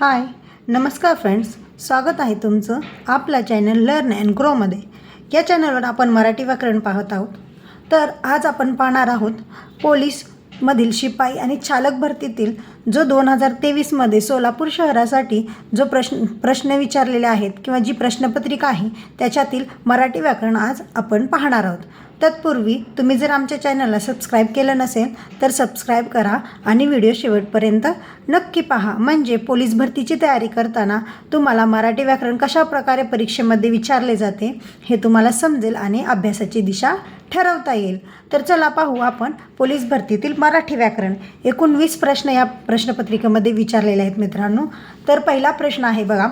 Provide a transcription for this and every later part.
हाय नमस्कार फ्रेंड्स स्वागत आहे तुमचं आपला चॅनल लर्न अँड ग्रोमध्ये या चॅनलवर आपण मराठी व्याकरण पाहत आहोत. तर आज आपण पाहणार आहोत पोलीसमधील शिपाई आणि चालक भरतीतील जो दोन हजार तेवीसमध्ये सोलापूर शहरासाठी जो प्रश्न प्रश्न विचारलेले आहेत किंवा जी प्रश्नपत्रिका आहे त्याच्यातील मराठी व्याकरण आज आपण पाहणार आहोत. तत्पूर्वी तुम्ही जर आमच्या चॅनलला सबस्क्राईब केलं नसेल तर सबस्क्राईब करा आणि व्हिडिओ शेवटपर्यंत नक्की पहा. म्हणजे पोलीस भरतीची तयारी करताना तुम्हाला मराठी व्याकरण कशा प्रकारे परीक्षेमध्ये विचारले जाते हे तुम्हाला समजेल आणि अभ्यासाची दिशा ठरवता येईल. तर चला पाहू आपण पोलीस भरतीतील मराठी व्याकरण. एकूण वीस प्रश्न या प्रश्नपत्रिकेमध्ये विचारलेले आहेत मित्रांनो. तर पहिला प्रश्न आहे बघा.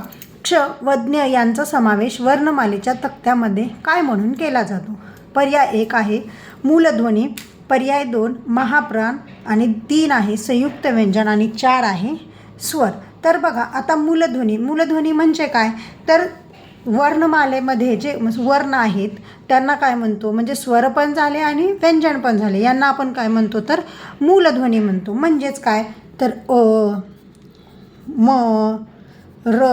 क्ष व ज्ञ यांचा समावेश वर्णमालेच्या तक्त्यामध्ये काय म्हणून केला जातो? पर्याय एक आहे. मूलध्वनी पर्याय दोन महाप्राण आणि तीन आहे संयुक्त व्यंजन आणि चार आहे स्वर. तर बघा आता मूलध्वनी. मूलध्वनी म्हणजे काय? तर वर्णमालेमध्ये जे वर्ण आहेत त्यांना काय म्हणतो? म्हणजे स्वर पण झाले आणि व्यंजन पण झाले. यांना आपण काय म्हणतो? तर मूलध्वनी म्हणतो. म्हणजेच काय? तर अ म र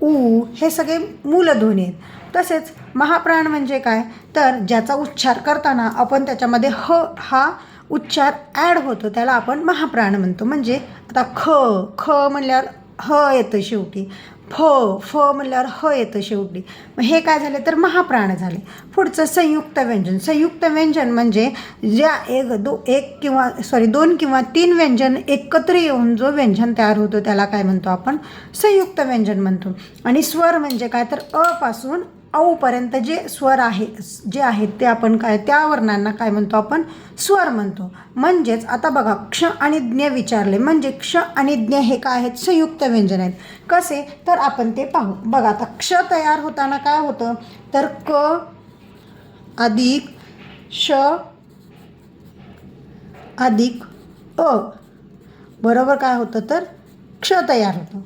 उ हे सगळे मूलध्वनी आहेत. तसेच महाप्राण म्हणजे काय? तर ज्याचा उच्चार करताना आपण त्याच्यामध्ये ह हा उच्चार ॲड होतो त्याला आपण महाप्राण म्हणतो. म्हणजे आता ख ख म्हणल्यावर ह येतं शेवटी. फ फ म्हणल्यावर ह येतं शेवटी. मग हे काय झाले तर महाप्राण झाले. पुढचं संयुक्त व्यंजन. संयुक्त व्यंजन म्हणजे ज्या एक दो एक किंवा सॉरी दोन किंवा तीन व्यंजन एकत्र येऊन जो व्यंजन तयार होतो त्याला काय म्हणतो आपण? संयुक्त व्यंजन म्हणतो. आणि स्वर म्हणजे काय? तर अ पासून औपर्यंत जे स्वर आहे जे आहेत ते आपण काय त्या वर्णांना काय म्हणतो आपण? स्वर म्हणतो. म्हणजेच आता बघा क्ष आणि ज्ञ विचारले. म्हणजे क्ष आणि ज्ञ हे काय आहेत? संयुक्त व्यंजन आहेत. कसे? तर आपण ते पाहू. बघा आता क्ष तयार होताना काय होतं? तर क अधिक श अधिक अ. बरोबर काय होतं? तर क्ष तयार होतं.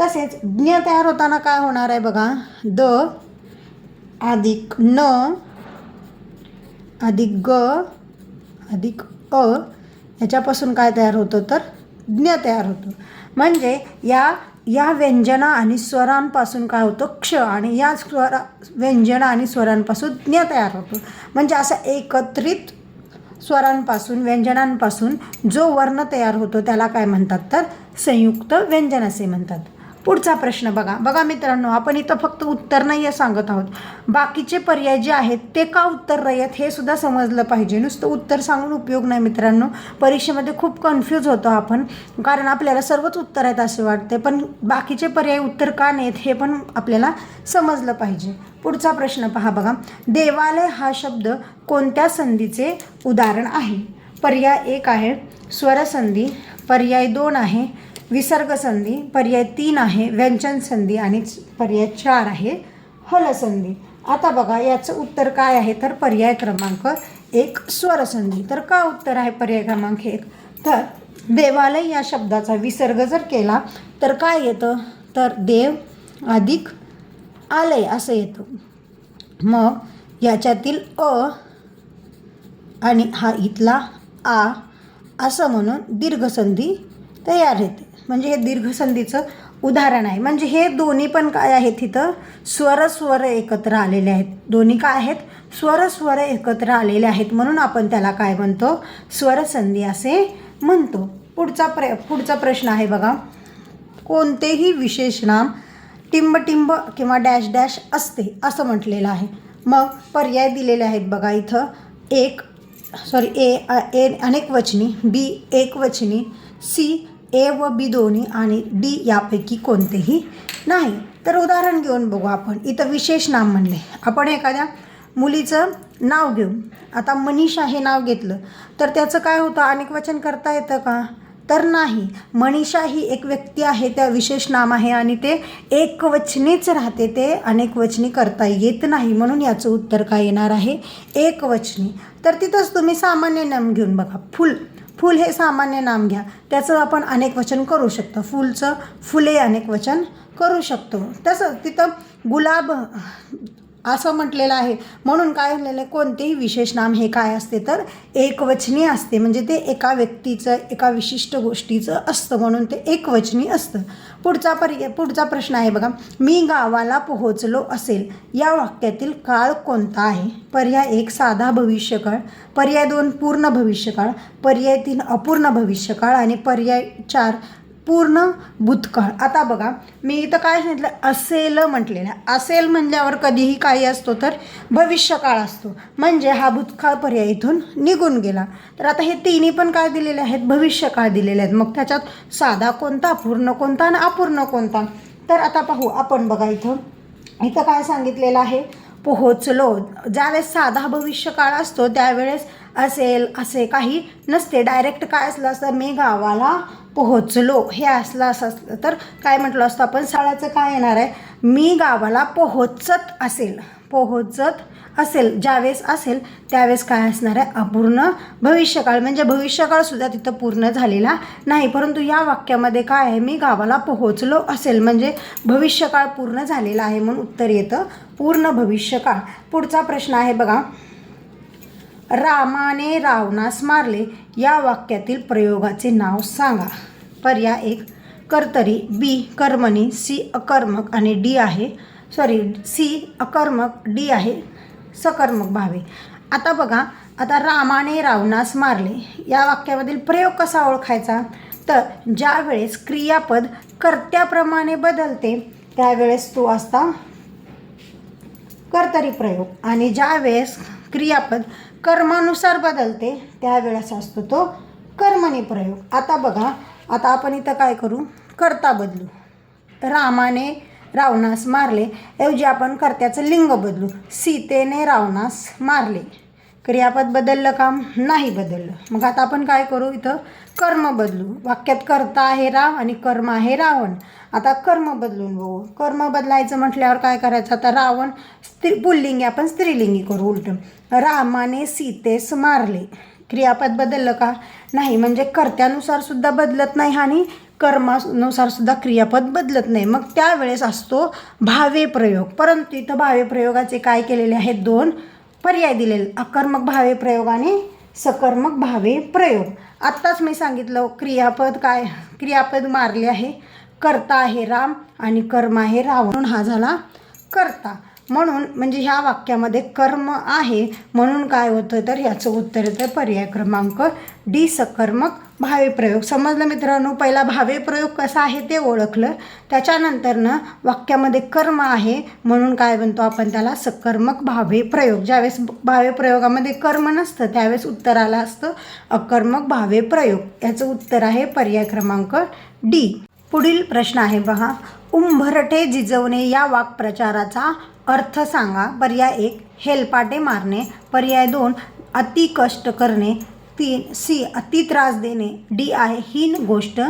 तसेच ज्ञ तयार होताना काय होणार आहे बघा? द अधिक न अधिक ग अधिक अ याच्यापासून काय तयार होतं तर ज्ञ तयार होतं. म्हणजे या या व्यंजना आणि स्वरांपासून काय होतं? क्ष आणि या स्वरा व्यंजना आणि स्वरांपासून ज्ञ तयार होतो. म्हणजे असं एकत्रित स्वरांपासून व्यंजनांपासून जो वर्ण तयार होतो त्याला काय म्हणतात तर? संयुक्त व्यंजन असे म्हणतात. पुढचा प्रश्न बघा. बघा मित्रांनो आपण इथं फक्त उत्तर नाही आहे सांगत आहोत. बाकीचे पर्याय जे आहेत ते का उत्तर रयत आहेत हे सुद्धा समजलं पाहिजे. नुसतं उत्तर सांगून उपयोग नाही मित्रांनो. परीक्षेमध्ये खूप कन्फ्यूज होतो आपण कारण आपल्याला सर्वच उत्तर आहेत असे वाटते पण बाकीचे पर्याय उत्तर का नाहीत हे पण आपल्याला समजलं पाहिजे. पुढचा प्रश्न पहा बघा. देवालय हा शब्द कोणत्या संधीचे उदाहरण आहे? पर्याय एक आहे स्वरसंधी. पर्याय दोन आहे विसर्ग संधी पर्याय तीन आहे व्यंजन संधी आणि पर्याय चार आहे हल संधी. आता बघा याचं उत्तर काय आहे? तर पर्याय क्रमांक एक स्वरसंधी तर का उत्तर आहे पर्याय क्रमांक एक? तर देवालय या शब्दाचा विसर्ग जर केला तर काय येतं? तर देव अधिक आलय असं येतं. मग याच्यातील अ आणि हा इथला आ असं म्हणून दीर्घसंधी तयार येते. म्हणजे हे दीर्घसंधीचं उदाहरण आहे. म्हणजे हे दोन्ही पण काय आहेत इथं? स्वर स्वर एकत्र आलेले आहेत. दोन्ही काय आहेत? स्वर स्वर एकत्र आलेले आहेत. म्हणून आपण त्याला काय म्हणतो? स्वरसंधी असे म्हणतो. पुढचा प्र पुढचा प्रश्न आहे बघा. कोणतेही विशेष नाम टिंबटिंब किंवा डॅश डॅश असते असं म्हटलेलं आहे. मग पर्याय दिलेले आहेत बघा इथं. एक सॉरी ए ए अनेक वचनी. बी एक वचनी. सी ए व बी दोन्ही आणि डी यापैकी कोणतेही नाही. तर उदाहरण घेऊन बघू आपण. इथं विशेष नाम म्हणले. आपण एखाद्या मुलीचं नाव घेऊ. आता मनीषा हे नाव घेतलं. तर त्याचं काय होतं? अनेक वचन करता येतं का? तर नाही. मनीषा ही एक व्यक्ती आहे. त्या विशेष नाम आहे आणि ते एकवचनीच राहते. ते अनेक वचनी करता येत नाही. म्हणून याचं उत्तर काय येणार आहे? एकवचनी. तर तिथंच तुम्ही सामान्य नाम घेऊन बघा. फुल. फुल हे सामान्य नाम घ्या. त्याचं आपण अनेक वचन करू शकतो. फुलचं फुले अनेक वचन करू शकतो. तसं तिथं गुलाब असं म्हटलेलं आहे. म्हणून काय झालेलं आहे कोणतेही विशेष नाम हे काय असते तर एकवचनी असते. म्हणजे ते एका व्यक्तीचं एका विशिष्ट गोष्टीचं असतं म्हणून ते एकवचनी असतं. पुढचा पर्याय पुढचा प्रश्न आहे बघा मी गावाला पोहोचलो असेल या वाक्यातील काळ कोणता आहे? पर्याय एक साधा भविष्यकाळ. पर्याय दोन पूर्ण भविष्यकाळ. पर्याय तीन अपूर्ण भविष्यकाळ. आणि पर्याय चार पूर्ण भूतकाळ. आता बघा मी इथं काय सांगितलं? असेल म्हटलेलं आहे. असेल म्हणल्यावर कधीही काही असतो तर भविष्यकाळ असतो. म्हणजे हा भूतकाळ पर्याय इथून निघून गेला. तर आता हे तिन्ही पण काय दिलेले आहेत? भविष्यकाळ दिलेले आहेत. मग त्याच्यात साधा कोणता पूर्ण कोणता आणि अपूर्ण कोणता? तर आता पाहू. आपण बघा इथं. इथं काय सांगितलेलं आहे? पोहोचलो. ज्यावेळेस साधा भविष्यकाळ असतो त्यावेळेस असेल असे काही नसते. डायरेक्ट काय असलं असतं मी गावाला पोहोचलो. हे असलं असं असलं तर काय म्हटलं असतं आपण? साळाचं काय येणार आहे? मी गावाला पोहोचत असेल पोहोचत असेल ज्यावेळेस असेल त्यावेळेस काय असणार आहे? अपूर्ण भविष्यकाळ. म्हणजे भविष्यकाळसुद्धा तिथं पूर्ण झालेला नाही. परंतु या वाक्यामध्ये काय आहे? मी गावाला पोहोचलो असेल. म्हणजे भविष्यकाळ पूर्ण झालेला आहे म्हणून उत्तर येतं. पूर्ण भविष्यकाळ. पुढचा प्रश्न आहे बघा. रामाने रावणास मारले. या वाक्यातील प्रयोगाचे नाव सांगा. पर्याय एक. कर्तरी. बी कर्मणी. सी अकर्मक आणि डी आहे. सॉरी सी अकर्मक डी आहे. सकर्मक भावे. आता बघा आता रामाने रावणास मारले. या वाक्यामधील प्रयोग कसा ओळखायचा? तर ज्यावेळेस क्रियापद कर्त्याप्रमाणे बदलते त्यावेळेस तो असता कर्तरी प्रयोग. आणि ज्यावेळेस क्रियापद कर्मानुसार बदलते त्यावेळेस असतो तो कर्मने प्रयोग. आता बघा आता आपण इथं काय करू? कर्ता बदलू. रामाने रावणास मारले ऐवजी आपण कर्त्याचं लिंग बदलू. सीतेने रावणास मारले. क्रियापद बदललं काम नाही बदललं. मग आता आपण काय करू इथं? कर्म बदलू. वाक्यात कर्ता आहे राव आणि कर्म आहे रावण. आता कर्म बदलून बघू. कर्म बदलायचं म्हटल्यावर काय करायचं? आता रावण स्त्री पुल्लिंगी आपण स्त्रीलिंगी करू उलट. रामाने सीतेस मारले. क्रियापद बदललं का? नाही. म्हणजे कर्त्यानुसार सुद्धा बदलत नाही आणि कर्मानुसार सुद्धा क्रियापद बदलत नाही. मग त्यावेळेस असतो भावे प्रयोग. परंतु इथं भावे प्रयोगाचे काय केलेले आहेत? दोन पर्याय दिलेले. अकर्मक भावे प्रयोग आणि सकर्मक भावे प्रयोग. आत्ताच मी सांगितलं क्रियापद काय? क्रियापद मारले आहे. कर्ता आहे राम आणि कर्म आहे रावण. हा झाला कर्ता. म्हणून म्हणजे ह्या वाक्यामध्ये कर्म आहे. म्हणून काय होतं? तर ह्याचं उत्तर येतं पर्याय क्रमांक डी सकर्मक भावे प्रयोग समजलं मित्रांनो? पहिला भावे प्रयोग कसा आहे ते ओळखलं. त्याच्यानंतरनं वाक्यामध्ये कर्म आहे म्हणून काय म्हणतो आपण त्याला? सकर्मक भावे प्रयोग ज्यावेळेस भावे प्रयोगामध्ये कर्म नसतं त्यावेळेस उत्तर आलं असतं अकर्मक भावे प्रयोग याचं उत्तर आहे पर्याय क्रमांक डी. पुढील प्रश्न आहे बहा उंभरटे जिजवणे या वाक्प्रचाराचा अर्थ सांगा. पर्याय एक हेलपाटे मारणे. पर्याय दोन अति कष्ट करणे. तीन सी अति त्रास देणे डी आहे हीन गोष्ट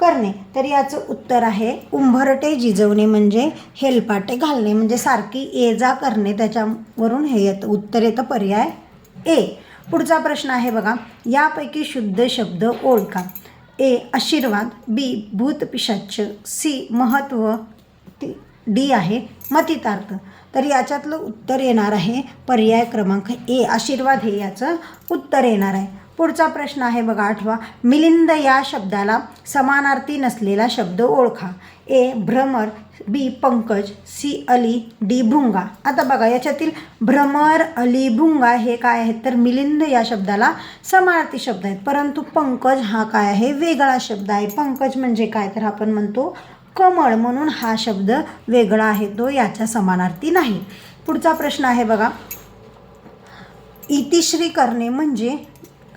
करणे. तर याचं उत्तर आहे उंभरटे जिजवणे म्हणजे हेलपाटे घालणे म्हणजे सारखी ये जा करणे. त्याच्यावरून हे येतं उत्तर येतं पर्याय ए. पुढचा प्रश्न आहे बघा यापैकी शुद्ध शब्द ओळखा. ए आशीर्वाद बी भूत सी महत्त्व डी आहे मतितार्थ. तर याच्यातलं उत्तर येणार आहे पर्याय क्रमांक ए आशीर्वाद हे याचं उत्तर येणार आहे. पुढचा प्रश्न आहे बघा आठवा. मिलिंद या शब्दाला समानार्थी नसलेला शब्द ओळखा. ए भ्रमर बी पंकज सी अली डी भुंगा. आता बघा याच्यातील भ्रमर अली भुंगा हे काय आहेत? तर मिलिंद या शब्दाला समानार्थी शब्द आहेत. परंतु पंकज हा काय आहे? वेगळा शब्द आहे. पंकज म्हणजे काय? तर आपण म्हणतो कमळ म्हणून हा शब्द वेगळा आहे. तो याच्या समानार्थी नाही. पुढचा प्रश्न आहे बघा. इतिश्री करणे म्हणजे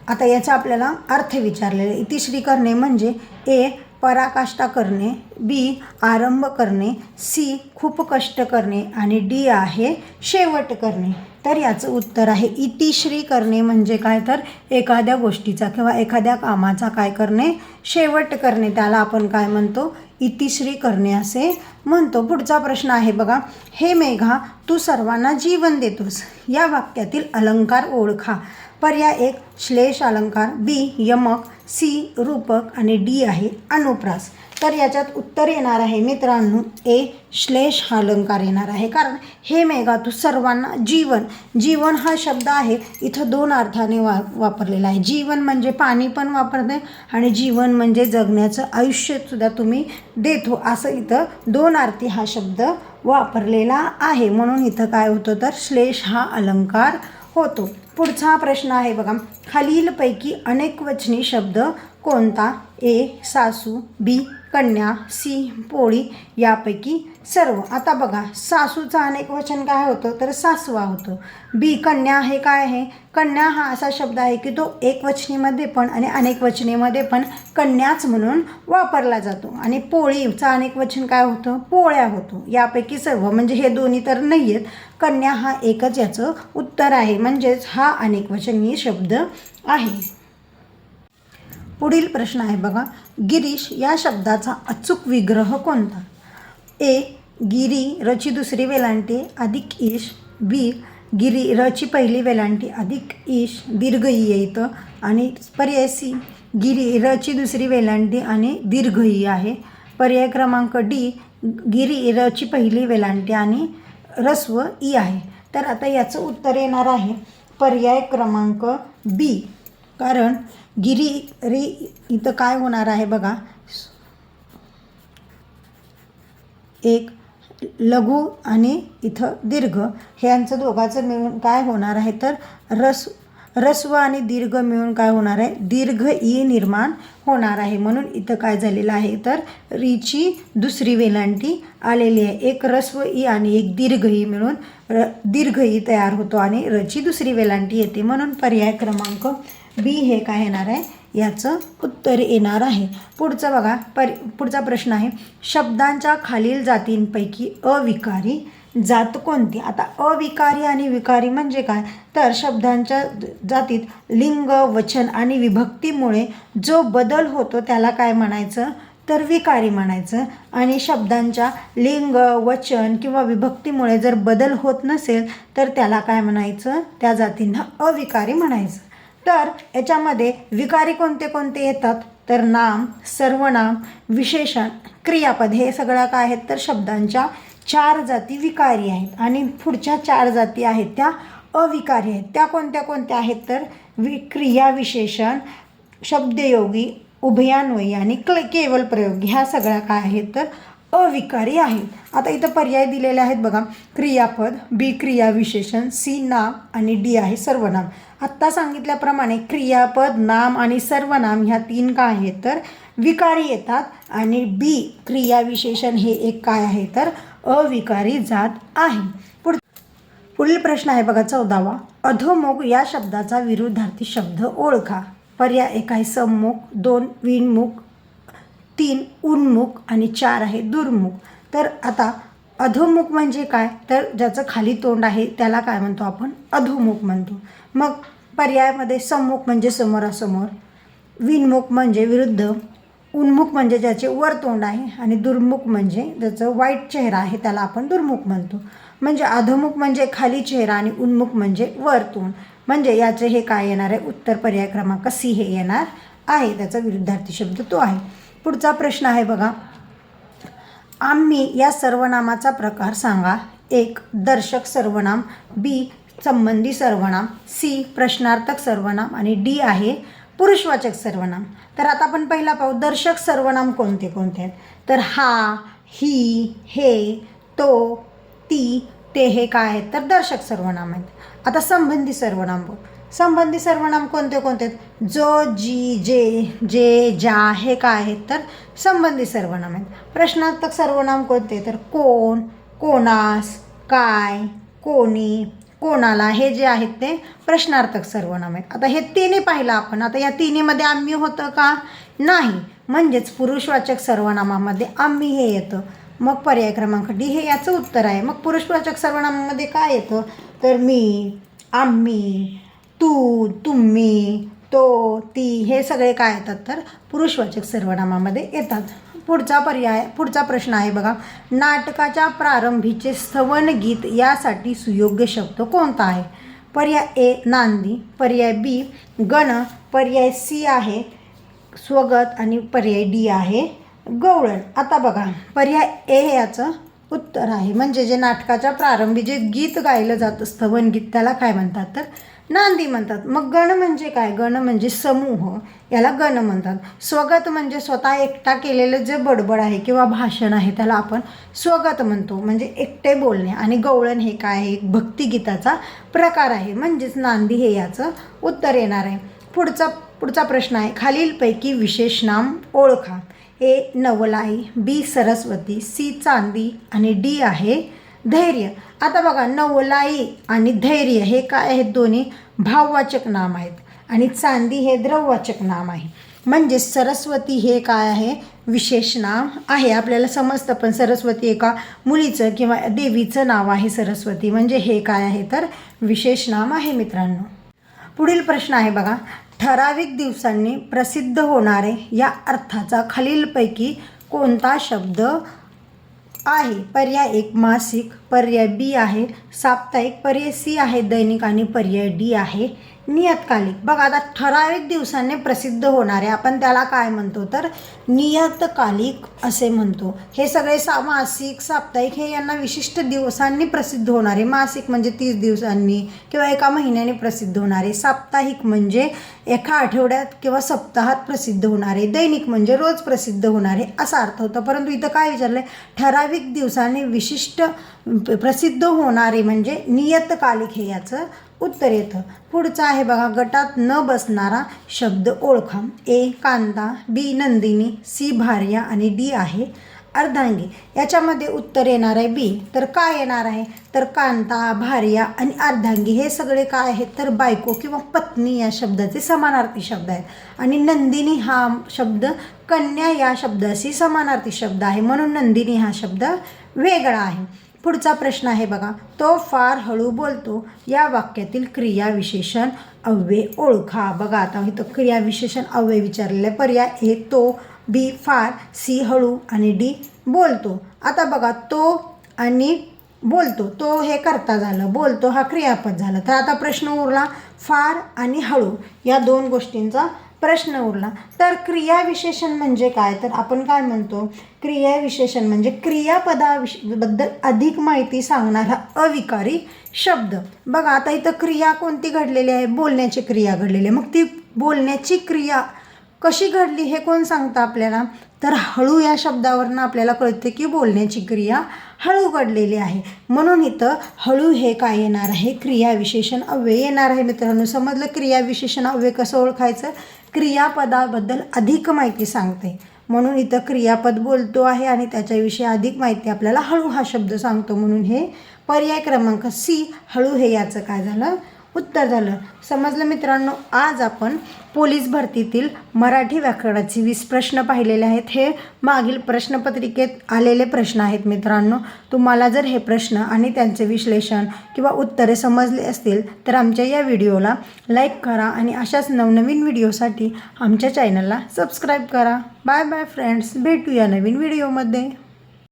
आता याचा आपल्याला अर्थ विचारलेला आहे. इतिश्री करणे म्हणजे ए पराकाष्ठा करणे बी आरंभ करणे सी खूप कष्ट करणे आणि डी आहे शेवट करणे. तर याचं उत्तर आहे इतिश्री करणे म्हणजे काय? तर एखाद्या गोष्टीचा किंवा एखाद्या कामाचा काय करणे? शेवट करणे. त्याला आपण काय म्हणतो? इतिश्री करणे असे म्हणतो. पुढचा प्रश्न आहे बघा. हे मेघा तू सर्वांना जीवन देतोस. या वाक्यातील अलंकार ओळखा. पर्याय एक श्लेष अलंकार. बी यमक. सी रूपक. आणि डी आहे अनुप्रास. तर याच्यात उत्तर येणार आहे मित्रांनो. ए श्लेष हा अलंकार येणार आहे. कारण हे मेघातू सर्वांना जीवन जीवन हा शब्द आहे. इथं दोन अर्थाने वा वापरलेला आहे. जीवन म्हणजे पाणी पण वापरते आणि जीवन म्हणजे जगण्याचं आयुष्यसुद्धा तुम्ही देतो. असं इथं दोन अर्थी हा शब्द वापरलेला आहे. म्हणून इथं काय होतं तर श्लेष हा अलंकार होतो. पुढचा प्रश्न आहे बघा. खालीलपैकी अनेक वचनी शब्द कोणता? ए सासू बी कन्या सी पोळी यापैकी सर्व. आता बघा सासूचं अनेक वचन काय होतं? तर सासवा होतं. बी कन्या हे काय आहे? कन्या हा असा शब्द आहे की तो एक वचनीमध्ये पण आणि अनेक वचनीमध्ये पण कन्याच म्हणून वापरला जातो. आणि पोळीचं अनेक वचन काय होतं? पोळ्या होतो. यापैकी सर्व. म्हणजे हे दोन्ही तर नाही आहेत कन्या हा एकच याचं उत्तर आहे. म्हणजेच हा अनेक वचनीय शब्द आहे. पुढील प्रश्न आहे बघा. गिरीश या शब्दाचा अचूक विग्रह कोणता? ए गिरी रची दुसरी वेलांटी अधिक ईश. बी गिरी रची पहिली वेलांटी अधिक ईश. दीर्घ ई येतं आणि पर्याय सी गिरी रची दुसरी वेलांटी आणि दीर्घ ई आहे. पर्याय क्रमांक डी गिरी रची पहिली वेलांटी आणि रस्व ई आहे. तर आता याचं उत्तर येणार आहे. पर्याय क्रमांक बी कारण गिरी री इथं काय होणार आहे बघा. एक लघु आणि इथं दीर्घ. ह्यांचं दोघांचं मिळून काय होणार आहे तर रस रस्व आणि दीर्घ मिळून काय होणार आहे? दीर्घ ई निर्माण होणार आहे. म्हणून इथं काय झालेलं आहे तर रीची दुसरी वेलांटी आलेली आहे. एक रस्व ई आणि एक दीर्घ ई मिळून र दीर्घ ई तयार होतो आणि रची दुसरी वेलांटी येते. म्हणून पर्याय क्रमांक बी हे काय येणार आहे? याचं उत्तर येणार आहे. पुढचं बघा पर पुढचा प्रश्न आहे. शब्दांच्या खालील जातींपैकी अविकारी जात कोणती? आता अविकारी आणि विकारी म्हणजे काय? तर शब्दांच्या जातीत लिंग वचन आणि विभक्तीमुळे जो बदल होतो त्याला काय म्हणायचं? तर विकारी म्हणायचं. आणि शब्दांच्या लिंग वचन किंवा विभक्तीमुळे जर बदल होत नसेल तर त्याला काय म्हणायचं? त्या जातींना अविकारी म्हणायचं. तर याच्यामध्ये विकारी कोणते कोणते येतात? तर नाम सर्वनाम विशेषण क्रियापद हे सगळं काय आहेत? तर शब्दांच्या चार जाती विकारी आहेत. आणि पुढच्या चार जाती आहेत त्या अविकारी आहेत. त्या कोणत्या कोणत्या आहेत? तर वि क्रिया विशेषण शब्दयोगी उभयान्वयी आणि क्ल केवल प्रयोग. ह्या सगळ्या काय आहेत? तर अविकारी आहेत आता इथं पर्याय दिलेले आहेत बघा. क्रियापद बी क्रिया विशेषण सी नाम आणि डी आहे सर्वनाम. आत्ता सांगितल्याप्रमाणे क्रियापद नाम आणि सर्वनाम ह्या तीन काय आहेत तर? विकारी येतात आणि बी क्रिया विशेषण हे एक काय आहे तर? अविकारी जात आहे. पुढ पुढील प्रश्न आहे बघा चौदावा. अधोमुख या शब्दाचा विरुद्धार्थी शब्द ओळखा. पर्याय एक आहे सम्मुख दोन विणमुख तीन उन्मुख आणि चार आहे दुर्मुख. तर आता अधोमुख म्हणजे काय? तर ज्याचं खाली तोंड आहे त्याला काय म्हणतो आपण? अधोमुख म्हणतो. मग पर्यायामध्ये सम्मुख म्हणजे समोरासमोर विनमुख म्हणजे विरुद्ध उन्मुख म्हणजे ज्याचे वर तोंड आहे आणि दुर्मुख म्हणजे ज्याचं वाईट चेहरा आहे त्याला आपण दुर्मुख म्हणतो. म्हणजे अधोमुख म्हणजे खाली चेहरा आणि उन्मुख म्हणजे वर तोंड. म्हणजे याचे हे काय येणार आहे? उत्तर पर्याय क्रमांक सी हे येणार आहे. त्याचा विरुद्धार्थी शब्द तो आहे. पुढचा प्रश्न आहे बघा. आम्ही या सर्वनामाचा प्रकार सांगा. एक दर्शक सर्वनाम. बी संबंधी सर्वनाम. सी प्रश्नार्थक सर्वनाम. आणि डी आहे पुरुषवाचक सर्वनाम. तर आता आपण पहिला पाहू दर्शक सर्वनाम कोणते कोणते आहेत? तर हा ही हे तो ती ते हे काय आहेत? तर दर्शक सर्वनाम आहेत. आता संबंधी सर्वनाम बघ. संबंधी सर्वनाम कोणते कोणते आहेत? जो जी जे जे ज्या हे काय आहेत? तर संबंधी सर्वनाम आहेत. प्रश्नार्थक सर्वनाम कोणते? तर कोण कोणास काय कोणी कोणाला हे जे आहेत ते प्रश्नार्थक सर्वनाम आहेत. आता हे तिन्ही पाहिलं आपण. आता या तिन्हीमध्ये आम्ही होतं का? नाही. म्हणजेच पुरुषवाचक सर्वनामामध्ये आम्ही हे येतं. मग पर्याय क्रमांक डी हे याचं उत्तर आहे. मग पुरुषवाचक सर्वनामामध्ये काय येतं? तर मी आम्ही तू तुम्ही तो ती हे सगळे काय येतात तर पुरुषवाचक सर्वनामामध्ये येतात. पुढचा पर्याय पुढचा प्रश्न आहे बघा. नाटकाच्या प्रारंभीचे स्तवन गीत यासाठी सुयोग्य शब्द कोणता आहे? पर्याय ए नांदी. पर्याय बी गण. पर्याय सी आहे स्वगत. आणि पर्याय डी आहे गवळण. आता बघा पर्याय ए हे याचं उत्तर आहे. म्हणजे जे नाटकाच्या प्रारंभी जे गीत गायलं जात असतं वनगीत त्याला काय म्हणतात तर? नांदी म्हणतात. मग गण म्हणजे काय? गण म्हणजे समूह. याला गण म्हणतात. स्वगत म्हणजे स्वतः एकटा केलेलं जे बडबड आहे किंवा भाषण आहे त्याला आपण स्वगत म्हणतो. म्हणजे एकटे बोलणे आणि गवळण हे काय? आहे एक भक्तिगीताचा प्रकार आहे. म्हणजेच नांदी हे याचं उत्तर येणार आहे. पुढचा पुढचा प्रश्न आहे. खालीलपैकी विशेष नाम ओळखा. ए नवलाई बी सरस्वती सी चांदी आणि डी आहे धैर्य. आता बघा नवलाई आणि धैर्य हे काय आहेत दोन्ही? भाववाचक नाम आहेत. आणि चांदी हे द्रववाचक नाम आहे. म्हणजे सरस्वती हे काय आहे? विशेष नाम आहे. आपल्याला समजतं पण सरस्वती एका मुलीचं किंवा देवीचं नाव आहे सरस्वती. म्हणजे हे काय आहे? तर विशेष नाम आहे मित्रांनो. पुढील प्रश्न आहे बघा. ठराविक दिवसांनी प्रसिद्ध होणारे या अर्थाचा खालीलपैकी कोणता शब्द आहे? पर्याय एक मासिक. पर्याय बी आहे साप्ताहिक. पर्याय सी आहे दैनिक. आणि पर्याय डी आहे नियतकालिक. बघा आता ठराविक दिवसांनी प्रसिद्ध होणारे आपण त्याला काय म्हणतो? तर नियतकालिक असे म्हणतो. हे सगळे सा मासिक साप्ताहिक हे यांना विशिष्ट दिवसांनी प्रसिद्ध होणारे. मासिक म्हणजे तीस दिवसांनी किंवा एका महिन्याने प्रसिद्ध होणारे. साप्ताहिक म्हणजे एका आठवड्यात किंवा सप्ताहात प्रसिद्ध होणारे. दैनिक म्हणजे रोज प्रसिद्ध होणारे असा अर्थ होता. परंतु इथं काय विचारलं ठराविक दिवसांनी विशिष्ट प्रसिद्ध होणारे म्हणजे नियतकालिक हे याचं उत्तर येतं. पुढचं आहे बघा गटात न बसणारा शब्द ओळखा ए कांदा बी नंदिनी सी भार्या आणि डी आहे अर्धांगी. याच्यामध्ये उत्तर येणार आहे बी. तर काय येणार आहे? तर कांता भार्या आणि अर्धांगी हे सगळे काय आहेत? तर बायको किंवा पत्नी या शब्दाचे समानार्थी शब्द आहेत. आणि नंदिनी हा शब्द कन्या या शब्दाशी समानार्थी शब्द आहे. म्हणून नंदिनी हा शब्द वेगळा आहे. पुढचा प्रश्न आहे बघा. तो फार हळू बोलतो. या वाक्यातील क्रियाविशेषण अव्यय ओळखा. बघा आता इथं क्रियाविशेषण अव्यय विचारलेले पर्याय हे तो बी फार सी हळू आणि डी बोलतो. आता बघा तो आणि बोलतो. तो हे करता झालं बोलतो हा क्रियापद झाला. तर आता प्रश्न उरला फार आणि हळू. या दोन गोष्टींचा प्रश्न उरला. तर क्रियाविशेषण म्हणजे काय? तर आपण काय म्हणतो? क्रियाविशेषण म्हणजे क्रियापदाविषबद्दल अधिक माहिती सांगणारा अविकारी शब्द. बघा आता इथं क्रिया कोणती घडलेली आहे? बोलण्याची क्रिया घडलेली आहे. मग ती बोलण्याची क्रिया कशी घडली हे कोण सांगतं आपल्याला? तर हळू या शब्दावरनं आपल्याला कळते की बोलण्याची क्रिया हळू घडलेली आहे. म्हणून इथं हळू हे काय येणार आहे? क्रियाविशेषण अव्यय येणार आहे मित्रांनो. समजलं क्रियाविशेषण अव्यय कसं ओळखायचं? क्रियापदाबद्दल अधिक माहिती सांगते. म्हणून इथं क्रियापद बोलतो आहे आणि त्याच्याविषयी अधिक माहिती आपल्याला हळू हा शब्द सांगतो. म्हणून हे पर्याय क्रमांक सी हळू हे याचं काय झालं? उत्तर झालं. समजलं मित्रांनो आज आपण पोलीस भरतीतील मराठी व्याकरणाचे वीस प्रश्न पाहिलेले आहेत. हे मागील प्रश्नपत्रिकेत आलेले प्रश्न आहेत मित्रांनो. तुम्हाला जर हे प्रश्न आणि त्यांचे विश्लेषण किंवा उत्तरे समजले असतील तर आमच्या या व्हिडिओला लाईक करा आणि अशाच नवनवीन व्हिडिओसाठी आमच्या चॅनलला सबस्क्राईब करा. बाय बाय फ्रेंड्स भेटूया नवीन व्हिडिओमध्ये.